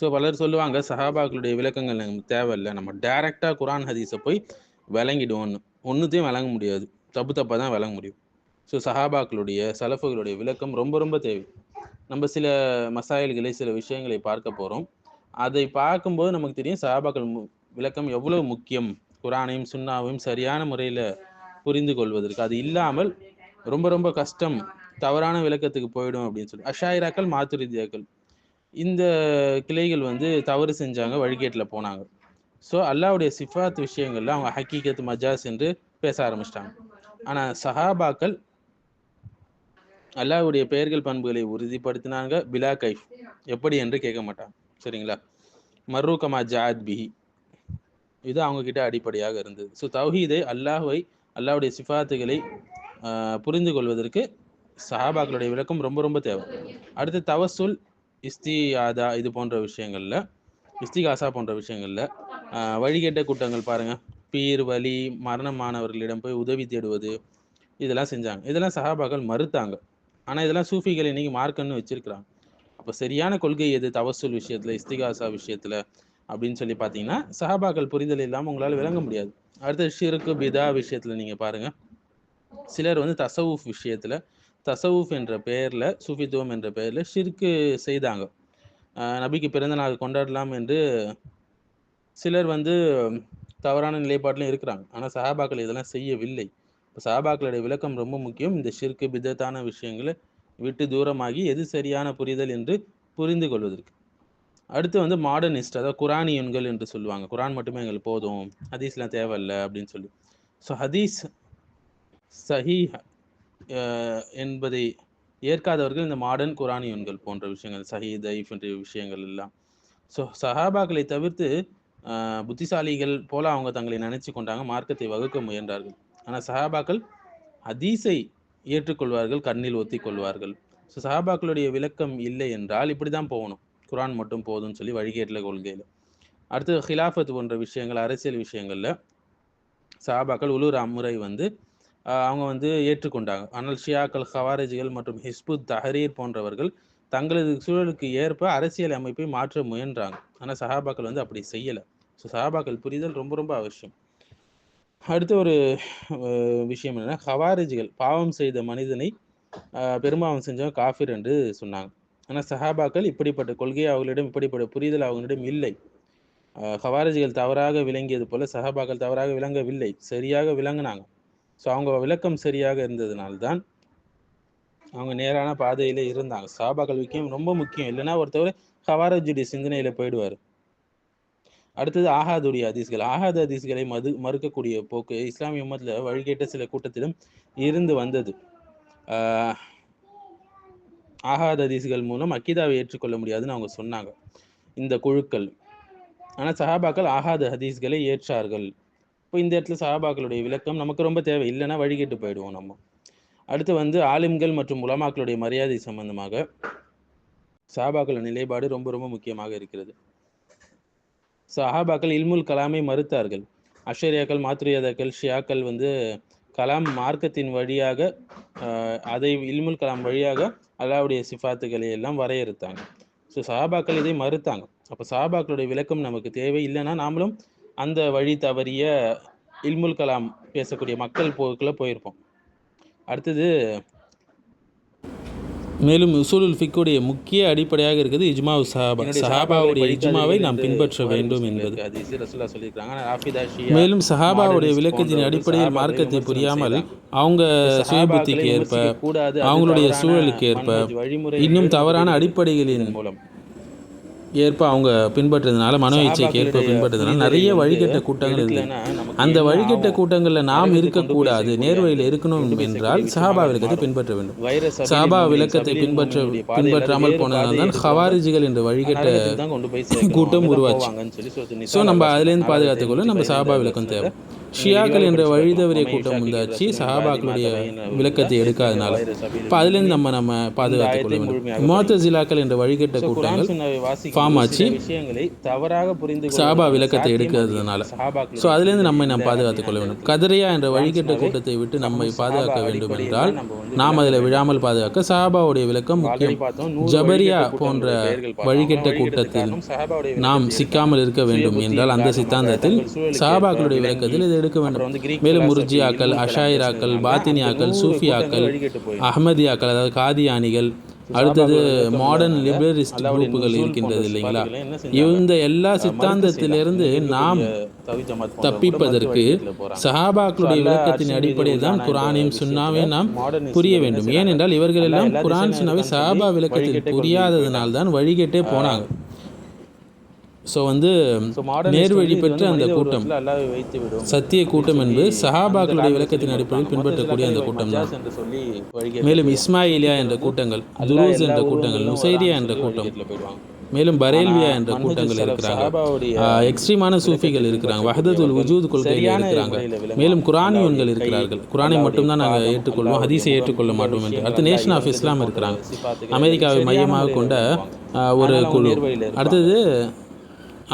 So பலர் சொல்லுவாங்க சஹாபாக்களுடைய விளக்கங்கள் நமக்கு தேவையில்லை. நம்ம டைரெக்டாக குரான் ஹதீஸை போய் விளங்கிடுவோன்னு ஒன்றுத்தையும் விளங்க முடியாது. தப்பு தப்பாக தான் விளங்க முடியும். ஸோ சஹாபாக்களுடைய சலஃபுகளுடைய விளக்கம் ரொம்ப ரொம்ப தேவை. நம்ம சில மசாயல்களை சில விஷயங்களை பார்க்க போகிறோம் அதை பார்க்கும்போது நமக்கு தெரியும் சஹாபாக்கள் மு- விளக்கம் எவ்வளவு முக்கியம். குரானையும் சுண்ணாவையும் சரியான முறையில் புரிந்து கொள்வதற்கு. அது இல்லாமல் ரொம்ப ரொம்ப கஷ்டம். தவறான விளக்கத்துக்கு போயிடும் அப்படின்னு சொல்லி. அஷாயிராக்கள் மாத்துரிதியாக்கள். இந்த கிளைகள் வந்து தவறு செஞ்சாங்க வழிகேட்டில் போனாங்க. ஸோ அல்லாவுடைய சிஃபாத் விஷயங்கள்ல அவங்க ஹக்கீகத் மஜாஸ் என்று பேச ஆரம்பிச்சிட்டாங்க. ஆனால் சஹாபாக்கள் அல்லாவுடைய பெயர்கள் பண்புகளை உறுதிப்படுத்தினாங்க பிலா கைஃப். எப்படி என்று கேட்க மாட்டாங்க. சரிங்களா? மர்ரூகமா ஜாத் பிஹி. இது அவங்க கிட்ட அடிப்படையாக இருந்தது. ஸோ தௌஹீதை அல்லாஹுவை அல்லாஹ்வுடைய சிஃபாத்துகளை புரிந்து கொள்வதற்கு சஹாபாக்களுடைய விளக்கம் ரொம்ப ரொம்ப தேவை. அடுத்து தவசுல் இஸ்தியாதா இது போன்ற விஷயங்களில் இஸ்திகாசா போன்ற விஷயங்களில் வழிகேட்ட கூட்டங்கள் பாருங்கள் பீர் வலி மரணமானவர்களிடம் போய் உதவி தேடுவது இதெல்லாம் செஞ்சாங்க. இதெல்லாம் சஹாபாக்கள் மறுத்தாங்க. ஆனால் இதெல்லாம் சூஃபிகள் இன்னைக்கு மார்க்கன்னு வச்சிருக்கிறாங்க. அப்போ சரியான கொள்கை எது? தவசூல் விஷயத்தில் இஸ்திகாசா விஷயத்தில் அப்படின்னு சொல்லி பார்த்தீங்கன்னா சஹாபாக்கள் புரிதல் இல்லாமல் உங்களால் விளங்க முடியாது. அடுத்த ஷிருக்கு பிதா விஷயத்தில் நீங்கள் பாருங்கள் சிலர் வந்து தசவுஃப் விஷயத்தில் தசவுஃப் என்ற பெயரில் சூஃபித்துவம் என்ற பெயரில் ஷிர்க்கு செய்தாங்க. நபிக்கு பிறந்த நாள் கொண்டாடலாம் என்று சிலர் வந்து தவறான நிலைப்பாட்டிலும் இருக்கிறாங்க. ஆனால் சஹாபாக்கள் இதெல்லாம் செய்யவில்லை. இப்போ சஹாபாக்களுடைய விளக்கம் ரொம்ப முக்கியம். இந்த ஷிர்க்கு பிதத்தான விஷயங்களை விட்டு தூரமாகி எது சரியான புரிதல் என்று புரிந்து கொள்வதற்கு. அடுத்து வந்து மாடர்னிஸ்ட் அதாவது குரானியன்கள் என்று சொல்லுவாங்க. குரான் மட்டுமே எங்களுக்கு போதும். ஹதீஸ்லாம் தேவையில்லை அப்படின்னு சொல்லி. ஸோ ஹதீஸ் சஹி என்பதை ஏற்காதவர்கள் இந்த மாடர்ன் குரானியன்கள் போன்ற விஷயங்கள் சஹீத் ஐஃப் என்ற விஷயங்கள் எல்லாம். ஸோ சஹாபாக்களை தவிர்த்து புத்திசாலிகள் போல அவங்க தங்களை நினைச்சு கொண்டாங்க மார்க்கத்தை வகுக்க முயன்றார்கள். ஆனால் சஹாபாக்கள் ஹதீஸை ஏற்றுக்கொள்வார்கள் கண்ணில் ஒத்திக்கொள்வார்கள் ஸோ சஹாபாக்களுடைய விளக்கம் இல்லை என்றால் இப்படி தான் போகணும். குரான் மட்டும் போதும்னு சொல்லி வழிகேட்டில் கொள்கையில். அடுத்து ஹிலாஃபத் போன்ற விஷயங்கள் அரசியல் விஷயங்களில் சஹாபாக்கள் உள்ளூர் அம்முறை வந்து அவங்க வந்து ஏற்றுக்கொண்டாங்க. ஆனால் ஷியாக்கள் ஹவாரஜிகள் மற்றும் ஹிஸ்புத் தஹரீர் போன்றவர்கள் தங்களது சூழலுக்கு ஏற்ப அரசியல் அமைப்பை மாற்ற முயன்றாங்க. ஆனால் சஹாபாக்கள் வந்து அப்படி செய்யலை. ஸோ சஹாபாக்கள் புரிதல் ரொம்ப ரொம்ப அவசியம். அடுத்த ஒரு விஷயம் என்னென்னா ஹவாரிஜிகள் பாவம் செய்த மனிதனை பெரும்பாவம் செஞ்சவன் காஃபிர் என்று சொன்னாங்க. ஆனால் சஹாபாக்கள் இப்படிப்பட்ட கொள்கை அவர்களிடம் இப்படிப்பட்ட புரிதல் அவர்களிடம் இல்லை. ஆஹ், ஹவாரிஜிகள் தவறாக விளங்கியது போல சஹாபாக்கள் தவறாக விளங்கவில்லை. சரியாக விளங்கினாங்க. ஸோ அவங்க விளக்கம் சரியாக இருந்ததுனால்தான் அவங்க நேரான பாதையில இருந்தாங்க. சாபா கல்விக்கும் ரொம்ப முக்கியம். இல்லைன்னா ஒருத்தவர் ஹவாரஜுடைய சிந்தனையில போயிடுவார். அடுத்தது ஆஹாதுடைய அதிஸ்கள் ஆஹாத் ஹதீஸ்களை மது மறுக்கக்கூடிய போக்கு இஸ்லாமிய உம்மத்துல வழிகேட்ட சில கூட்டத்திலும் இருந்து வந்தது. ஆஹ் ஆஹாத் மூலம் அக்கீதாவை ஏற்றுக்கொள்ள முடியாதுன்னு அவங்க சொன்னாங்க. இந்த குழுக்கள். ஆனால் சஹாபாக்கள் ஆஹாத் ஹதீஸ்களை ஏற்றார்கள். இப்போ இந்த இடத்துல சஹாபாக்களுடைய விளக்கம் நமக்கு ரொம்ப தேவை. இல்லைன்னா வழிகேட்டு போயிடுவோம் நம்ம. அடுத்து வந்து ஆலிம்கள் மற்றும் உலமாக்களுடைய மரியாதை சம்பந்தமாக சஹாபாக்கள் நிலைப்பாடு ரொம்ப ரொம்ப முக்கியமாக இருக்கிறது. சஹாபாக்கள் இல்முல் கலாமை மறுத்தார்கள். அஷரியாக்கள் மாத்ரியாதாக்கள் ஷியாக்கள் வந்து கலாம் மார்க்கத்தின் வழியாக அதை இல்முல் கலாம் வழியாக அல்லாவுடைய சிஃபாத்துக்களை எல்லாம் வரையறுத்தாங்க. ஸோ சஹாபாக்கள் இதை மறுத்தாங்க. அப்போ சஹாபாக்களுடைய விளக்கம் நமக்கு தேவை. இல்லைன்னா நாமளும் அந்த வழி தவறிய இல்முல் கலாம் பேசக்கூடிய மக்கள் போக்கில் போயிருப்போம். அடுத்தது மேலும் உசூலுல் ஃபிக்குடைய முக்கிய அடிப்படையாக இருக்குது இஜ்மாவு சஹாபா. சஹாபாவுடைய இஜ்மாவை நாம் பின்பற்ற வேண்டும் என்பது. மேலும் சஹாபாவுடைய விளக்கத்தின் அடிப்படையில் மார்க்கத்தை புரியாமல் அவங்க சுயபுத்திக்கு ஏற்ப அவங்களுடைய சூழலுக்கு ஏற்ப இன்னும் தவறான அடிப்படைகளின் மூலம். ஏற்ப அவங்க பின்பற்றதுனால மனோ இச்சைக்கு ஏற்ப பின்பற்றதுனால நிறைய வழிகட்ட கூட்டங்கள் இருக்குது. அந்த வழிகட்ட கூட்டங்களில் நாம் இருக்கக்கூடாது நேர்வழியில் இருக்கணும் என்றால் சஹாபா விளக்கத்தை பின்பற்ற வேண்டும். சஹாபா விளக்கத்தை பின்பற்ற பின்பற்றாமல் போனதால் தான் ஹவாரிஜிகள் என்ற வழிகட்ட கூட்டம் உருவாச்சு. ஸோ நம்ம அதுலேருந்து பாதுகாத்துக்கொள்ள நம்ம சஹாபா விளக்கம் தேவை. ஷியாக்கள் என்ற வழி தவறிய கூட்டம் வந்தாச்சு சஹாபாக்களுடைய விளக்கத்தை எடுக்காதனால. இப்போ அதுலேருந்து நம்ம நம்ம பாதுகாத்துக் கொள்ள வேண்டும். மோத்தசிலாக்கள் என்ற வழிகட்ட கூட்டங்கள் ஃபார்ம் ஆச்சு. தவறாக புரிந்து சாபா விளக்கத்தை எடுக்காததுனால. ஸோ அதுலேருந்து நம்மை நாம் பாதுகாத்துக் கொள்ள வேண்டும். கதிரையா என்ற வழிகட்ட கூட்டத்தை விட்டு நம்மை பாதுகாக்க வேண்டும் என்றால் நாம் அதில் விழாமல் பாதுகாக்க சஹாபாவுடைய விளக்கம் முக்கியம். ஜபரியா போன்ற வழிகட்ட கூட்டத்தில் நாம் சிக்காமல் இருக்க வேண்டும் என்றால் அந்த சித்தாந்தத்தில் சஹாபாக்களுடைய விளக்கத்தில் இதை எடுக்க வேண்டும். மேலும் முர்ஜியாக்கள் அஷாயிராக்கள் பாத்தினியாக்கள் சூஃபியாக்கள் அஹ்மதியாக்கள் அதாவது காதியானிகள் அடுத்தது மாடர்ன் லிபரலிஸ்ட் குரூப்புகள் இருக்கின்றது இல்லைங்களா? இந்த எல்லா சித்தாந்தத்திலிருந்து நாம் தப்பிப்பதற்கு சஹாபாக்களுடைய விளக்கத்தின் அடிப்படையில் தான் குரானையும் சுன்னாவையும் நாம் புரிய வேண்டும். ஏனென்றால் இவர்கள் எல்லாம் குரான் சுன்னாவை சஹாபா விளக்கத்தில் புரியாததனால் தான் வழிகேட்டே போனாங்க. ஸோ வந்து நேர்வழி பெற்ற அந்த கூட்டம். சத்திய கூட்டம் என்பது சஹாபாக்களுடைய விளக்கத்தின் அடிப்படையில் பின்பற்றக்கூடிய அந்த கூட்டம் தான். மேலும் இஸ்மாயிலியா என்ற கூட்டங்கள் துரூஸ் என்ற கூட்டங்கள் நுசைரியா என்ற கூட்டம். மேலும் பரேல்வியா என்ற கூட்டங்கள் இருக்கிறாங்க. எக்ஸ்ட்ரீமான சூஃபிகள் இருக்கிறாங்க. வஹதத்துல் வஜூத் கொள்கையில் இருக்கிறாங்க. மேலும் குரானியன்கள் இருக்கிறார்கள். குரானை மட்டும்தான் நாங்கள் ஏற்றுக்கொள்வோம் ஹதீஸை ஏற்றுக்கொள்ள மாட்டோம் என்று. அடுத்து நேஷன் ஆஃப் இஸ்லாம் இருக்கிறாங்க. அமெரிக்காவை மையமாக கொண்ட ஒரு குழு. அடுத்தது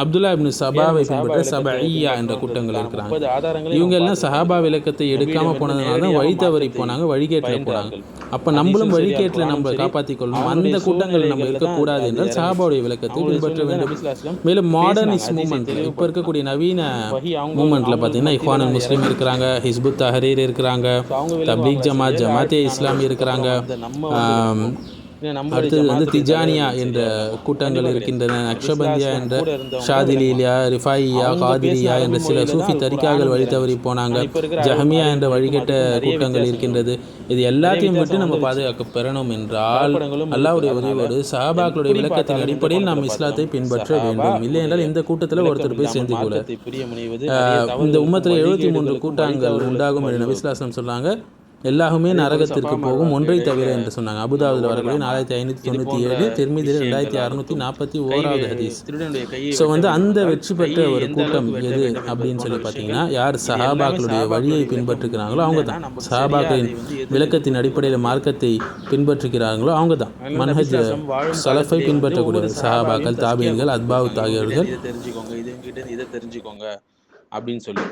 அப்துல்லா இப்னு சபாவை பின்பற்ற சபையா என்ற கூட்டங்கள் இருக்கிறாங்க. இவங்க எல்லாம் சஹாபா விளக்கத்தை எடுக்காம போனதுனால தான் வழி தவறி போனாங்க வழிகேட்டில் போனாங்க. அப்ப நம்மளும் வழிகேட்டில் நம்ம காப்பாற்றிக் கொள்ளணும் அந்த கூட்டங்கள் நம்ம இருக்கக்கூடாது என்றால் சஹாபாவுடைய விளக்கத்தை பின்பற்ற வேண்டும். மேலும் மாடர்னிஸ்ட் மூமெண்ட்ல இப்போ இருக்கக்கூடிய நவீன மூமெண்ட்ல பார்த்தீங்கன்னா இஹ்வானுல் முஸ்லீம் இருக்கிறாங்க ஹிஸ்புத் தஹரீர் இருக்கிறாங்க தப்லீக் ஜமாத் ஜமாத்தே இஸ்லாமி இருக்கிறாங்க. அடுத்தது வந்து திஜானியா என்ற கூட்டங்கள் இருக்கின்றன நக்ஷபந்தியா என்ற ஷாதிலியா ரிஃபாயியா காதிரியா என்ற சில சூஃபி தரிக்காக்கள் வழி தவறி போனாங்க. ஜஹமியா என்ற வழிகட்ட கூட்டங்கள் இருக்கின்றது. இது எல்லாத்தையும் விட்டு நம்ம பாதுகாக்க பெறணும் என்றால் அல்லாவுடைய உதவியோடு சஹாபாக்களுடைய விளக்கத்தின் அடிப்படையில் நாம் இஸ்லாத்தை பின்பற்ற வேண்டும். இல்லை என்றால் இந்த கூட்டத்தில் ஒருத்தர் போய் சேர்ந்து கூட இந்த உம்மத்தில் எழுபத்தி மூன்று கூட்டங்கள் உண்டாகும் என்று நபிஸ்லாசம் சொன்னாங்க. எல்லாருமே நரகத்திற்கு போகும் ஒன்றை தவிர என்று சொன்னாங்க. அபுதாபில் வரக்கூடிய நாலாயிரத்தி ஐநூற்றி தொண்ணூற்றி ஏழு திருமதியில் ரெண்டாயிரத்தி அறுநூற்றி நாற்பத்தி ஓராவது ஹதீஸ். ஸோ வந்து அந்த வெற்றி பெற்ற ஒரு கூட்டம் எது அப்படின்னு சொல்லி பார்த்தீங்கன்னா யார் சஹாபாக்களுடைய வழியை பின்பற்றுகிறாங்களோ அவங்க தான். சஹாபாக்களின் விளக்கத்தின் அடிப்படையில் மார்க்கத்தை பின்பற்றுகிறாங்களோ அவங்க தான். மன்ஹஜ் சலஃபை பின்பற்றக்கூடிய சஹாபாக்கள் தாபியன்கள் அத்பாவு தாகியவர்கள். இதை தெரிஞ்சுக்கோங்க இதை தெரிஞ்சுக்கோங்க அப்படின்னு சொல்லி.